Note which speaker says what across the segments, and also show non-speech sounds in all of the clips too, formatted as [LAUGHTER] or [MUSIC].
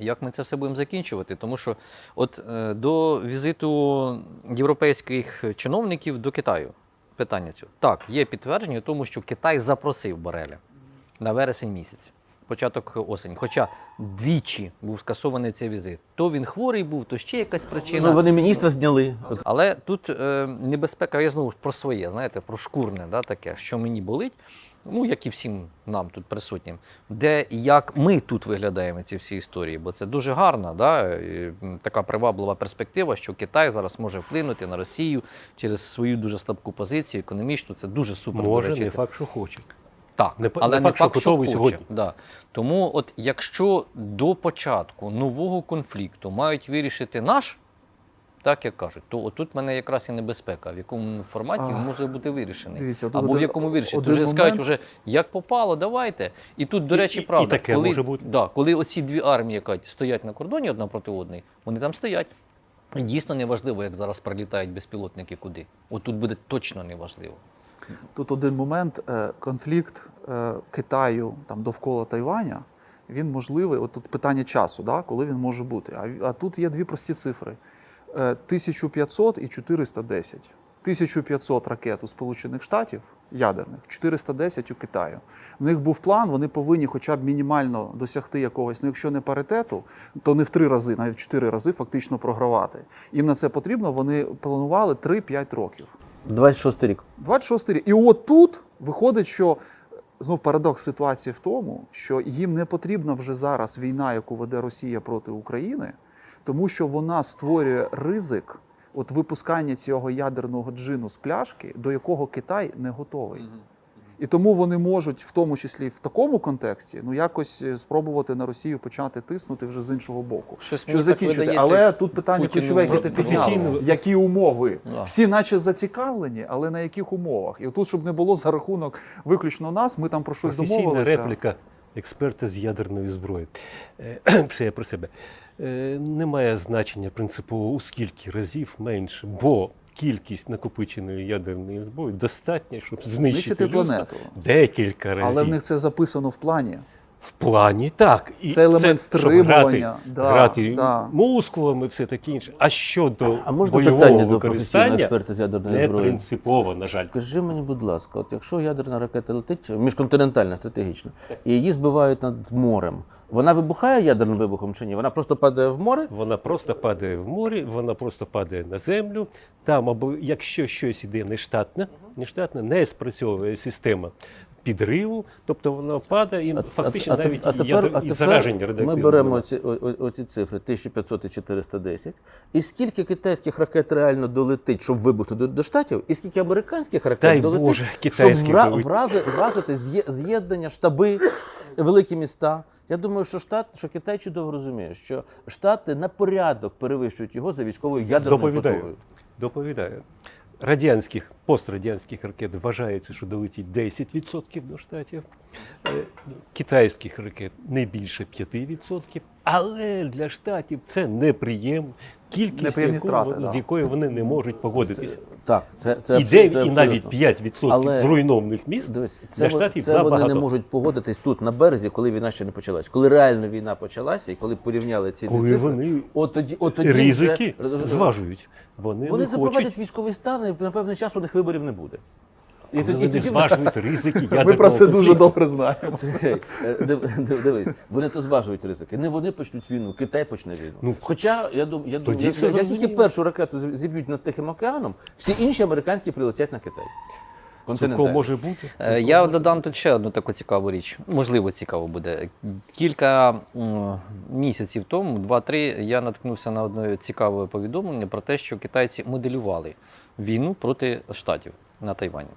Speaker 1: Як ми це все будемо закінчувати? Тому що от е, до візиту європейських чиновників до Китаю питання цього. Так, є підтвердження тому, що Китай запросив Бореля на вересень місяць, початок осені. Хоча двічі був скасований цей візит. То він хворий був, то ще якась причина.
Speaker 2: Ну, вони міністра зняли.
Speaker 1: Але тут е, небезпека, я знову ж про своє, знаєте, про шкурне, да, таке, що мені болить, ну як і всім нам тут присутнім, де і як ми тут виглядаємо ці всі історії, бо це дуже гарна, да, така приваблива перспектива, що Китай зараз може вплинути на Росію через свою дуже слабку позицію, економічну. Це дуже супер.
Speaker 3: Може,
Speaker 1: речі,
Speaker 3: не факт, що хоче.
Speaker 1: так,
Speaker 3: Не
Speaker 1: але
Speaker 3: не
Speaker 1: не
Speaker 3: факт, що
Speaker 1: факт, що
Speaker 3: готовий
Speaker 1: хоче.
Speaker 3: сьогодні.
Speaker 1: Да. Тому, от якщо до початку нового конфлікту мають вирішити наш, так як кажуть, то отут в мене якраз і небезпека, в якому форматі він може бути вирішений.
Speaker 4: дивіться,
Speaker 1: Або в якому
Speaker 4: один
Speaker 1: Тут вже скажуть,
Speaker 4: момент.
Speaker 1: уже як попало, давайте. І тут, до речі,
Speaker 3: і- і таке
Speaker 1: коли,
Speaker 3: може бути.
Speaker 1: Да, коли оці дві армії, які стоять на кордоні одна проти одної, вони там стоять. І дійсно неважливо, як зараз прилітають безпілотники куди. От тут буде точно неважливо.
Speaker 4: Тут один момент, е, конфлікт е, Китаю там довкола Тайваня. Він можливий. От тут питання часу, да, коли він може бути. А, а тут є дві прості цифри: 1500 і 410. 1500 ракет у Сполучених Штатів ядерних, 410 у Китаю. В них був план, вони повинні хоча б мінімально досягти якогось, ну якщо не паритету, то не в три рази, навіть в чотири рази фактично програвати. Їм на це потрібно. Вони планували 3-5 років.
Speaker 2: 26 рік.
Speaker 4: 26 рік. І от тут виходить, що знов парадокс ситуації в тому, що їм не потрібна вже зараз війна, яку веде Росія проти України, тому що вона створює ризик от випускання цього ядерного джину з пляшки, до якого Китай не готовий. І тому вони можуть, в тому числі в такому контексті, ну якось е, спробувати на Росію почати тиснути вже з іншого боку.
Speaker 1: Щось
Speaker 4: Що закінчити. Але тут питання ключове, яке ти підняв. Які умови?
Speaker 1: Да.
Speaker 4: Всі наче зацікавлені, але на яких умовах? І тут, щоб не було за рахунок виключно нас, ми там про щось домовилися.
Speaker 3: репліка експерта з ядерної зброї. Е, [CLEARS THROAT] Це я про себе. Е, Немає значення принципово у скільки разів менше, бо кількість накопиченої ядерної зброї достатня, щоб знищити,
Speaker 4: Знищити
Speaker 3: людство
Speaker 4: планету.
Speaker 3: декілька разів.
Speaker 4: Але в них це записано в плані.
Speaker 3: В плані так. І
Speaker 4: Це елемент стримування,
Speaker 3: Грати,
Speaker 4: да,
Speaker 3: грати
Speaker 4: да.
Speaker 3: мускулами, все таке інше. А щодо
Speaker 2: А можна
Speaker 3: бойового
Speaker 2: питання до професійного експерта з ядерної
Speaker 3: не
Speaker 2: зброї?
Speaker 3: принципово, на жаль.
Speaker 2: Скажи мені, будь ласка, от якщо ядерна ракета летить, міжконтинентальна, стратегічна, і її збивають над морем, вона вибухає ядерним вибухом чи ні? Вона просто падає в море?
Speaker 3: Вона просто падає в морі, вона просто падає на землю. Там, або якщо щось іде нештатне, нештатне, не спрацьовує система підриву, тобто вона падає і фактично
Speaker 2: те-
Speaker 3: навіть
Speaker 2: а а
Speaker 3: і
Speaker 2: тепер
Speaker 3: зараження
Speaker 2: ми беремо оці, о- о- оці цифри 1500 і 410. І скільки китайських ракет реально долетить, щоб вибухнути до, до штатів, і скільки американських ракет
Speaker 3: Дай
Speaker 2: долетить,
Speaker 3: Боже,
Speaker 2: щоб вра, врази, вразити з'єднання, штаби, великі міста. Я думаю, що штат, що Китай чудово розуміє, що штати на порядок перевищують його за військовою ядерною
Speaker 3: Доповідаю. Доповідаю. Радянських, пострадянських ракет вважається, що долетить 10% до штатів. Е, Китайських ракет не більше 5%. Але для штатів це неприємно. Кількість, яку,
Speaker 4: втрати,
Speaker 3: з якою вони не можуть погодитися.
Speaker 2: Так, це, це,
Speaker 3: і
Speaker 2: 9, це
Speaker 3: і навіть
Speaker 2: абсолютно.
Speaker 3: 5%
Speaker 2: Але-
Speaker 3: зруйнованих міст
Speaker 2: Дивись, це,
Speaker 3: для штатів
Speaker 2: це вони не можуть погодитись тут на березі, коли війна ще не почалась. Коли реально війна почалася, і коли порівняли ці
Speaker 3: Коли
Speaker 2: цифри,
Speaker 3: вони
Speaker 2: от тоді, от тоді
Speaker 3: Ризики
Speaker 2: вже,
Speaker 3: зважують. Вони,
Speaker 2: Вони запровадять
Speaker 3: хочуть.
Speaker 2: військовий стан, і на певний час у них виборів не буде. І тоді,
Speaker 3: вони зважують ризики ядерного
Speaker 4: Ми про це дуже добре знаємо.
Speaker 2: Це, е, див- див- дивись, вони то зважують ризики. Не вони почнуть війну, Китай почне війну.
Speaker 3: Ну,
Speaker 2: Хоча я думаю, я думаю,
Speaker 3: тоді
Speaker 2: як, як тільки першу ракету зіб'ють над Тихим океаном, всі інші американські прилетять на Китай.
Speaker 3: Цілком може бути.
Speaker 1: Е,
Speaker 3: Цілком
Speaker 1: Я
Speaker 3: може
Speaker 1: додам тут ще одну таку цікаву річ. Можливо, цікаво буде. Кілька місяців тому, два-три, я наткнувся на одне цікаве повідомлення про те, що китайці моделювали війну проти штатів на Тайвані.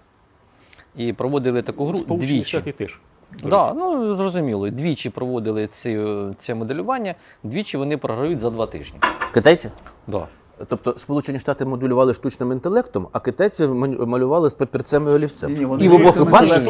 Speaker 1: І проводили таку гру
Speaker 3: Сполучені
Speaker 1: двічі.
Speaker 3: Штати теж.
Speaker 1: Да, ну зрозуміло. Двічі проводили ці, це моделювання, двічі вони програють за два тижні.
Speaker 2: Китайці?
Speaker 1: Да.
Speaker 2: Тобто Сполучені Штати моделювали штучним інтелектом, а китайці ма- малювали з папірцем і олівцем.
Speaker 4: Ні, вони
Speaker 2: і в обох випадках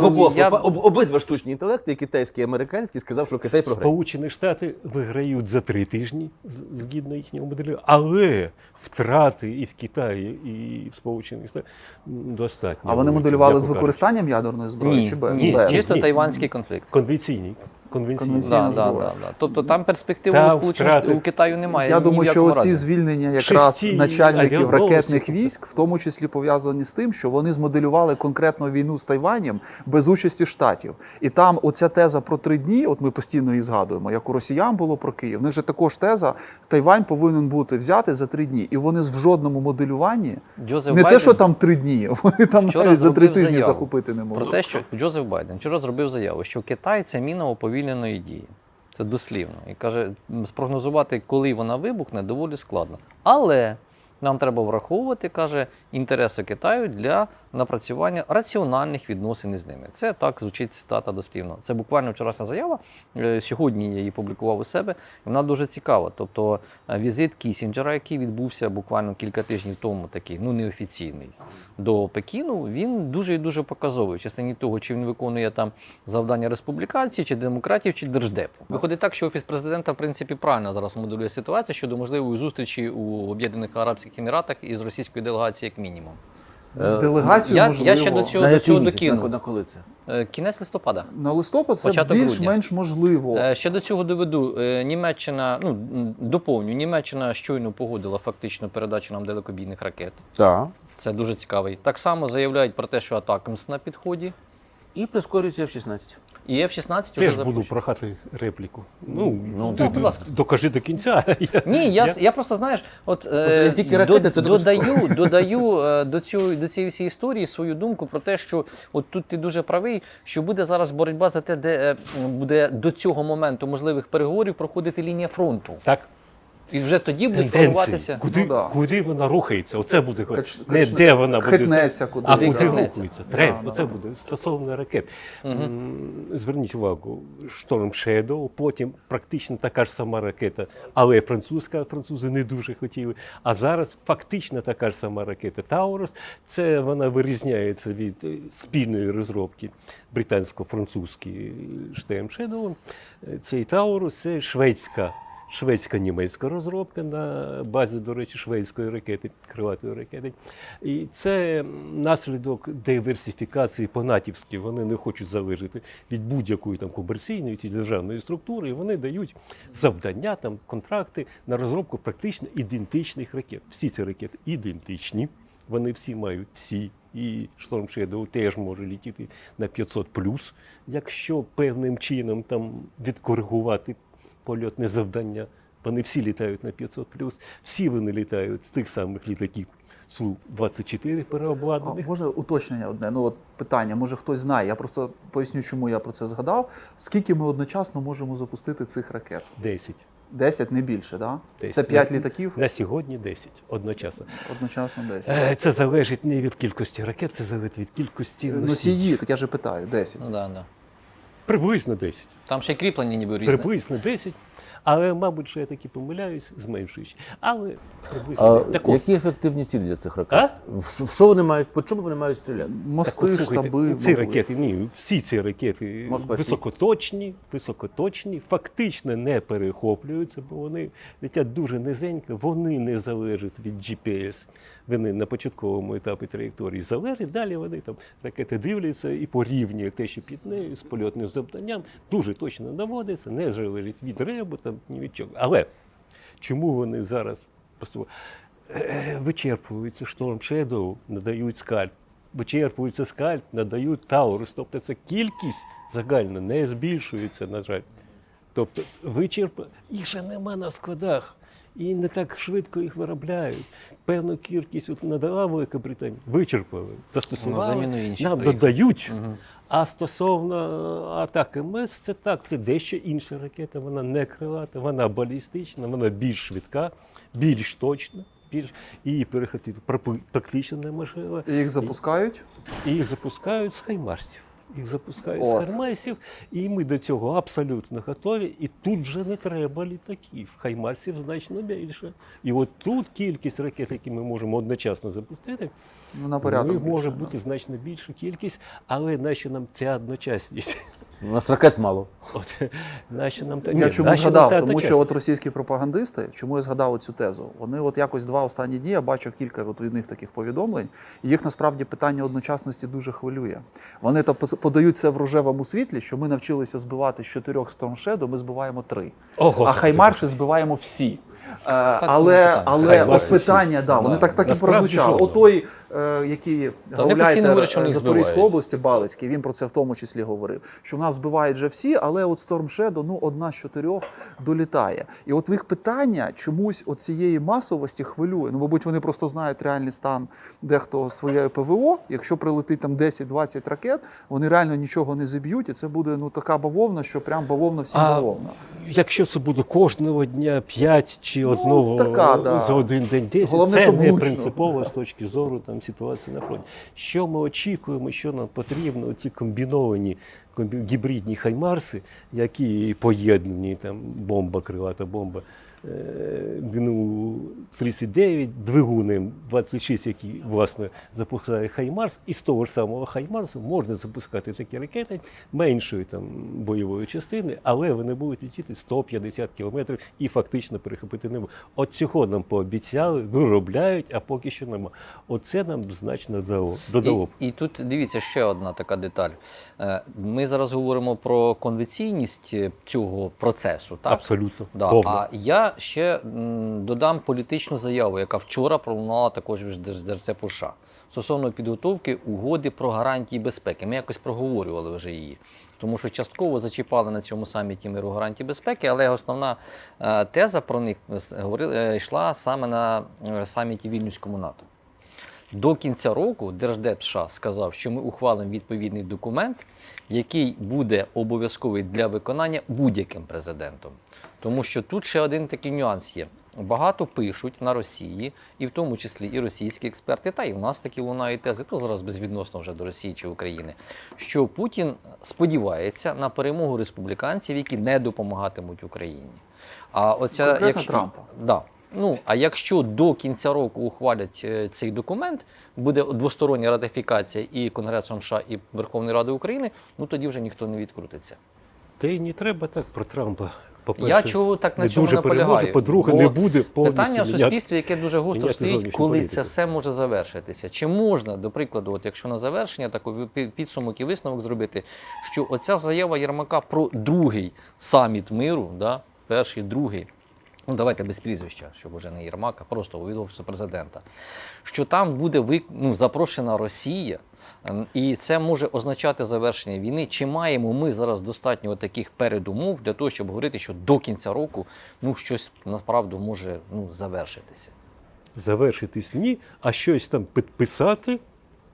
Speaker 2: в обох
Speaker 1: Я-
Speaker 2: об- обидва штучні інтелекти, і китайський, і американський, сказав, що Китай програє.
Speaker 3: Сполучені Штати виграють за три тижні згідно їхнього моделю, але втрати і в Китаї, і в Сполучених Штатах достатньо.
Speaker 4: А вони моделювали з використанням ядерної зброї чи без?
Speaker 1: чисто тайванський конфлікт.
Speaker 3: Конвенційні. Конвенційні.
Speaker 4: Конвенційна
Speaker 1: Да, да, да, да. Тобто там перспективи
Speaker 3: Там
Speaker 1: у Сполучених
Speaker 3: втрати.
Speaker 1: у Китаю немає.
Speaker 4: Я
Speaker 1: ні
Speaker 4: думаю, що оці
Speaker 1: разі.
Speaker 4: звільнення якраз начальників ракетних військ, в тому числі пов'язані з тим, що вони змоделювали конкретно війну з Тайванем без участі штатів. І там оця теза про три дні, от ми постійно її згадуємо, як у росіян було про Київ. В них же також теза Тайвань повинен бути взяти за три дні. І вони в жодному моделюванні
Speaker 1: Джозеф
Speaker 4: не те, що там три дні, [LAUGHS] вони там навіть за три тижні захопити не можуть.
Speaker 1: про те, що Джозеф Байден вчора зробив заяву, що Китай це міна уповільненої дії. Це дослівно. І каже, спрогнозувати, коли вона вибухне, доволі складно. Але нам треба враховувати, каже, інтереси Китаю для напрацювання раціональних відносин із ними. Це так звучить цитата дослівно. Це буквально вчорашня заява. Е, Сьогодні я її публікував у себе. Вона дуже цікава. Тобто е, візит Кісінджера, який відбувся буквально кілька тижнів тому, такий ну неофіційний, до Пекіну, він дуже і дуже показовий в частині того, чи він виконує там завдання республіканців, чи демократів, чи держдепу. Виходить так, що офіс президента, в принципі, правильно зараз моделює ситуацію щодо можливої зустрічі у Об'єднаних Арабських Еміратах із російською делегацією, як мінімум.
Speaker 4: З делегацією,
Speaker 1: я-
Speaker 4: можливо,
Speaker 1: я ще до цього- до цього докину.
Speaker 2: На, на коли це?
Speaker 1: Е, Кінець листопада.
Speaker 4: на листопад це
Speaker 1: Початок
Speaker 4: більш-менш можливо.
Speaker 1: Е, Ще до цього доведу. Е, Німеччина, ну доповню, Німеччина щойно погодила фактично передачу нам далекобійних ракет.
Speaker 2: Так.
Speaker 1: Це дуже цікавий. Так само заявляють про те, що атакамс на підході.
Speaker 2: І прискорюється F-16.
Speaker 1: І F-16 вже
Speaker 3: Теж буду
Speaker 1: запущено.
Speaker 3: прохати репліку. Ну,
Speaker 1: ну,
Speaker 3: ти-
Speaker 1: так, будь ласка.
Speaker 3: Докажи до кінця. [LAUGHS]
Speaker 1: Ні, я, я просто знаєш, от е,
Speaker 2: тільки ракети, це
Speaker 1: додаю, додаю е, до цю, до цієї всієї історії свою думку про те, що от тут ти дуже правий, що буде зараз боротьба за те, де е, буде до цього моменту можливих переговорів проходити лінія фронту.
Speaker 3: Так,
Speaker 1: І вже тоді будуть
Speaker 3: тенденції.
Speaker 1: формуватися.
Speaker 3: Куди,
Speaker 4: Ну, да.
Speaker 3: куди вона рухається? Оце буде
Speaker 4: Кач-
Speaker 3: не
Speaker 4: кач-
Speaker 3: де вона буде.
Speaker 4: хитнеться куди.
Speaker 3: А
Speaker 1: Куди
Speaker 3: куди
Speaker 1: хитнеться.
Speaker 3: рухається? Тренд.
Speaker 4: Да,
Speaker 3: Оце
Speaker 4: да.
Speaker 3: буде стосовно ракет. М, Зверніть увагу, Storm Shadow, потім практично така ж сама ракета, але французька, французи не дуже хотіли. А зараз фактично така ж сама ракета Таурус. Це вона вирізняється від е, спільної розробки британсько-французької Storm Shadow. Е, Цей Таурус це шведська. Шведська-німецька розробка на базі, до речі, шведської ракети, крилатої ракети. І це наслідок диверсифікації по-натівськи. Вони не хочуть залежати від будь-якої там комерційної чи державної структури. І вони дають завдання, там, контракти на розробку практично ідентичних ракет. Всі ці ракети ідентичні. Вони всі мають всі. І Storm Shadow теж може літіти на 500 якщо певним чином там відкоригувати польотне завдання. Вони всі літають на 500 всі вони літають з тих самих літаків Су-24
Speaker 4: А,
Speaker 3: переобладнаних.
Speaker 4: Можна уточнення одне. Ну от питання, може хтось знає. Я просто поясню, чому я про це згадав. Скільки ми одночасно можемо запустити цих ракет?
Speaker 3: 10.
Speaker 4: 10, не більше, да?
Speaker 3: Десять.
Speaker 4: Це 5 літаків
Speaker 3: На сьогодні 10 одночасно.
Speaker 4: одночасно 10.
Speaker 3: Е, Це залежить не від кількості ракет, це залежить від кількості носіїв.
Speaker 4: Носії, так я же питаю, 10.
Speaker 1: Ну, да, да.
Speaker 3: Приблизно 10.
Speaker 1: Там ще й кріплення ніби різне.
Speaker 3: Приблизно 10. Але, мабуть, що я таки помиляюсь, зменшуючи. Але приблизно
Speaker 2: А,
Speaker 3: так
Speaker 2: які ефективні цілі для цих ракет? В що- вони мають, по чому вони мають стріляти?
Speaker 3: Так
Speaker 4: Мости,
Speaker 3: от,
Speaker 4: штаби.
Speaker 3: ці
Speaker 4: мабуть.
Speaker 3: ракети, ні, всі ці ракети
Speaker 2: Москва
Speaker 3: високоточні, високоточні, фактично не перехоплюються, бо вони летять дуже низенько, вони не залежать від GPS. Вони на початковому етапі траєкторії залежать. Далі вони там ракети дивляться і порівнюють те, що під нею з польотним завданням, дуже точно наводиться, не залежить від ребу, там ні від чого. Але чому вони зараз е, вичерпуються Storm Shadow, надають скальп, вичерпується скальп, надають Таурус. Тобто це кількість загальна не збільшується, на жаль. Тобто вичерп... їх ще нема на складах. І не так швидко їх виробляють. Певну кількість от надала Велика Британія, вичерпали, застосували,
Speaker 1: заміну інших
Speaker 3: нам додають. А стосовно атаки МС, це так, це дещо інша ракета, вона не крилата, вона балістична, вона більш швидка, більш точна, більш... її перехопити практично неможливо.
Speaker 4: І їх запускають.
Speaker 3: І їх запускають з хаймарсів. Їх запускають з хаймасів, і ми до цього абсолютно готові. І тут вже не треба літаків. Хаймарсів значно більше. І от тут кількість ракет, які ми можемо одночасно запустити,
Speaker 4: Ну, на порядок.
Speaker 3: може
Speaker 4: більше,
Speaker 3: бути значно більша кількість, але нащо нам ця одночасність? [LAUGHS]
Speaker 2: У нас ракет мало.
Speaker 3: От, [LAUGHS] наче нам та
Speaker 4: Я
Speaker 3: ні,
Speaker 4: чому
Speaker 3: наче нам
Speaker 4: згадав?
Speaker 3: та-
Speaker 4: Тому
Speaker 3: та
Speaker 4: що
Speaker 3: чесно.
Speaker 4: от російські пропагандисти, чому я згадав цю тезу? Вони от якось два останні дні я бачив кілька от від них таких повідомлень, і їх насправді питання одночасності дуже хвилює. Вони то пос- подають це в рожевому світлі, що ми навчилися збивати з чотирьох Shadow, ми збиваємо три.
Speaker 3: О,
Speaker 4: а
Speaker 3: Господи.
Speaker 4: Хаймарси збиваємо всі. Е,
Speaker 1: ну,
Speaker 4: але
Speaker 1: питання.
Speaker 4: але от питання, да, вони так, так і
Speaker 3: Насправді
Speaker 4: прозвучали.
Speaker 3: жодного.
Speaker 4: Отой, е, який гауляйтер Запорізької області Балицький, він про це в тому числі говорив. Що в нас збивають вже всі, але от Storm Shadow, ну одна з чотирьох долітає. І от в їх питання чомусь от цієї масовості хвилює. Ну, мабуть, вони просто знають реальний стан дехто своєї ПВО. Якщо прилетить там 10-20 ракет, вони реально нічого не зіб'ють, і це буде ну така бавовна, що прям бавовна всім
Speaker 3: А
Speaker 4: бавовна.
Speaker 3: Якщо це буде кожного дня 5 чи одного
Speaker 4: Ну, така, да.
Speaker 3: за один день 10,
Speaker 4: Головне,
Speaker 3: це не
Speaker 4: влучно.
Speaker 3: принципово з точки зору там, ситуації на фронті. Що ми очікуємо, що нам потрібно, ці комбіновані гібридні хаймарси, які поєднані, там бомба, крилата бомба, ГНУ 39, двигуни 26, які власне запускає Хаймарс, і з того ж самого Хаймарсу можна запускати такі ракети меншої там бойової частини, але вони будуть летіти 150 кілометрів і фактично перехопити небо. От цього нам пообіцяли, виробляють, а поки що нема. Оце нам значно дало, додало.
Speaker 1: І, і тут дивіться ще одна така деталь. Е, Ми зараз говоримо про конвенційність е, цього процесу. Так?
Speaker 3: Абсолютно.
Speaker 1: Да. А я ще додам політичну заяву, яка вчора пролунала також від Держ- Держдепу стосовно підготовки угоди про гарантії безпеки. Ми якось проговорювали вже її. Тому що частково зачіпали на цьому саміті миру гарантії безпеки, але основна е, теза про них говорила говорили, е, йшла саме на е, саміті Вільнюському НАТО. До кінця року Держдеп США сказав, що ми ухвалимо відповідний документ, який буде обов'язковий для виконання будь-яким президентом. Тому що тут ще один такий нюанс є. Багато пишуть на Росії, і в тому числі і російські експерти, та і в нас такі лунають тези, то зараз безвідносно вже до Росії чи України, що Путін сподівається на перемогу республіканців, які не допомагатимуть Україні. А оця
Speaker 4: Конкретно
Speaker 1: якщо,
Speaker 4: Трампа.
Speaker 1: Да. Ну, а якщо до кінця року ухвалять е, цей документ, буде двостороння ратифікація і Конгресом США, і Верховною Радою України, ну тоді вже ніхто не відкрутиться.
Speaker 3: Та й не треба так про Трампа. По-перше,
Speaker 1: Я чого так на цьому
Speaker 3: дуже
Speaker 1: наполягаю?
Speaker 3: по-друге, не буде повністю
Speaker 1: Питання в суспільстві, яке дуже
Speaker 3: міняти
Speaker 1: стоїть, коли
Speaker 3: політику.
Speaker 1: це все може завершитися. Чи можна, до прикладу, от якщо на завершення такий підсумок і висновок зробити, що оця заява Єрмака про другий саміт миру, да, перший, другий. Ну, давайте без прізвища, щоб вже не Єрмака, просто офісу президента. Що там буде ну, запрошена Росія, і це може означати завершення війни. Чи маємо ми зараз достатньо таких передумов для того, щоб говорити, що до кінця року ну, щось насправді може ну, завершитися?
Speaker 3: завершитись ні, а щось там підписати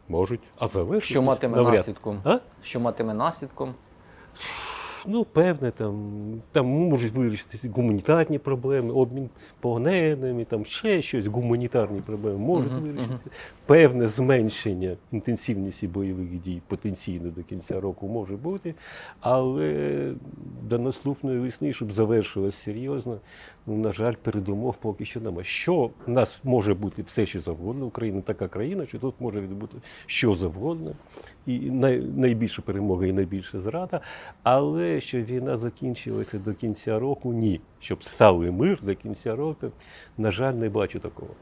Speaker 3: можуть, а завершитись
Speaker 1: Що матиме
Speaker 3: навряд.
Speaker 1: наслідком?
Speaker 3: А?
Speaker 1: Що матиме наслідком?
Speaker 3: Ну, певне, там, там можуть вирішитися гуманітарні проблеми, обмін полоненими, там ще щось, гуманітарні проблеми можуть
Speaker 1: Мгм,
Speaker 3: вирішитися. Певне зменшення інтенсивності бойових дій потенційно до кінця року може бути, але до наступної весни, щоб завершилось серйозно, ну, на жаль, передумов поки що немає. Що в нас може бути все, що завгодно. Україна така країна, що тут може відбути що завгодно, і най, найбільша перемога і найбільша зрада. Але що війна закінчилася до кінця року, ні. Щоб стали мир до кінця року, на жаль, не бачу такого.